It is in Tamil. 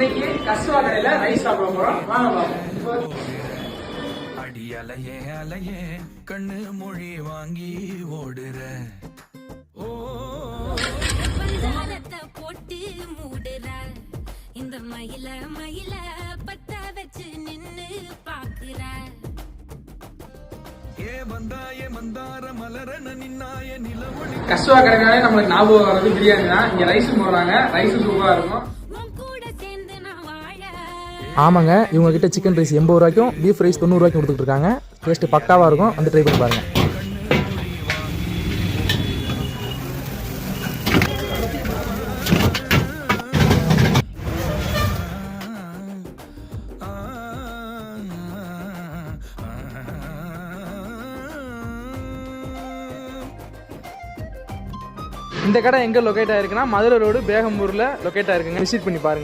இன்னைக்கு கஸ்வா கடையில ரைஸ் சாப்பிட போறோம். வாங்க அடி அலையே அலையே கண்ணு மொழி வாங்கி ஓடுற. போட்டு மூடுற. இந்த மயில மயில பத்த வச்சு நின்னு பாக்குற. ஏ வந்தாய மந்தார மலரன நின்னாய நிலவொளி. கஸ்வா கடைனாலே நம்மளுக்கு ஞாபகம் வர்றது பிரியாணி தான். இங்க ரைஸ் போடுறாங்க. ரைஸ் சூப்பரா இருக்கும். ஆமாங்க இவங்க கிட்ட சிக்கன் ரைஸ் எண்பது ரூபாய்க்கும் பீஃப் ரைஸ் தொண்ணூறு ரூபாய்க்கும் கொடுத்துட்டு இருக்காங்க டேஸ்ட் பக்காவாக இருக்கும். வந்து ட்ரை பண்ணி பாருங்க. இந்த கடை எங்கே லொக்கேட் ஆயிருக்குன்னா மதுரை ரோடு பேகம்பூரில் லொக்கேட் ஆயிருக்குங்க. விசிட் பண்ணி பாருங்க.